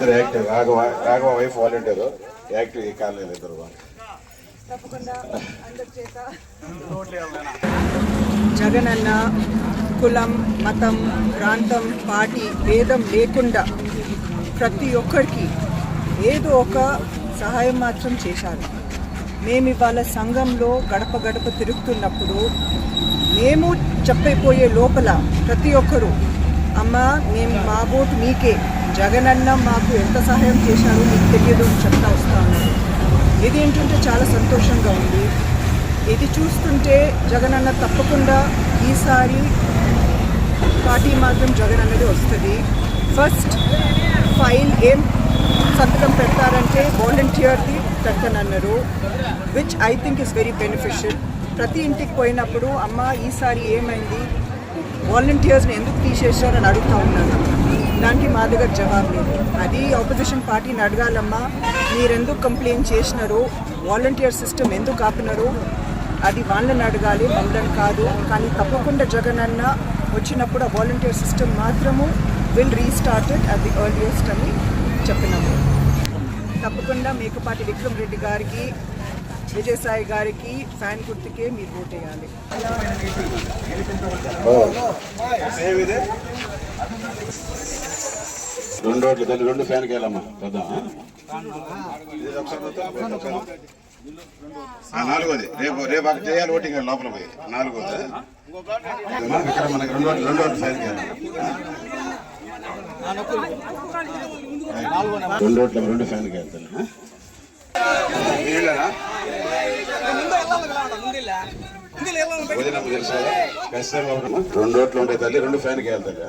ఇద్దరు active Raghava Raghava wife volunteer. Active ఈ కాలనీలో ఇద్దరు జగనన్న కులం మతం ప్రాంతం పార్టీ భేదం లేకుండా ప్రతి ఒక్కరికి ఏదో ఒక సహాయం మాత్రం చేశారు. మేము ఇవాళ సంఘంలో గడప గడప తిరుగుతున్నప్పుడు మేము చెప్పైపోయే లోపల ప్రతి ఒక్కరూ అమ్మ మేము మా ఓటు మీకే జగనన్న మాకు ఎంత సహాయం చేశారో మీకు తెలియదు అని చెప్తా వస్తా ఉన్నారు ఇది ఏంటంటే చాలా సంతోషంగా ఉంది. ఇది చూస్తుంటే జగనన్న తప్పకుండా ఈసారి పార్టీ మాత్రం జగన్ అన్నది వస్తుంది. ఫస్ట్ ఫైల్ ఏం సంతకం పెడతారంటే వాలంటీర్ది పెడతానన్నారు which I think is very beneficial ప్రతి ఇంటికి పోయినప్పుడు అమ్మ ఈసారి ఏమైంది? వాలంటీర్స్ని ఎందుకు తీసేశారని అడుగుతా ఉన్నాను. దానికి మా దగ్గర జవాబు లేదు. అది ఆపోజిషన్ పార్టీని అడగాలమ్మా. మీరెందుకు కంప్లైంట్ చేసినారు? వాలంటీర్ సిస్టమ్ ఎందుకు ఆపినారు? అది వాళ్ళని అడగాలి మమ్మల్ని కాదు. కానీ తప్పకుండా జగన్ అన్న వచ్చినప్పుడు ఆ వాలంటీర్ సిస్టమ్ మాత్రము will restarted at the earliest అని చెప్పినాము. తప్పకుండా మేకపాటి విక్రమ్ రెడ్డి గారికి విజయసాయి గారికి ఫ్యాన్ గుర్తుకే మీరు ఓట్ వేయాలి సేమ్ ఇదే రెండు ఓట్లు తల్లి రెండు ఫ్యాన్కి వెళ్ళమ్మా. ఆ, నాలుగోది. రేపు రేపు అక్కడ చేయాలి ఓటింగ్ లోపల పోయి. నాలుగోది? ఇక్కడ మనకి రెండు ఓట్లు రెండు ఓట్లు ఫ్యాన్కి వెళ్ళాలి రెండు ఓట్లు రెండు ఫ్యాన్కి వెళ్తాను. రెండు ఓట్లు ఉంటాయి తల్లి రెండు ఫ్యాన్కి వెళ్తాగా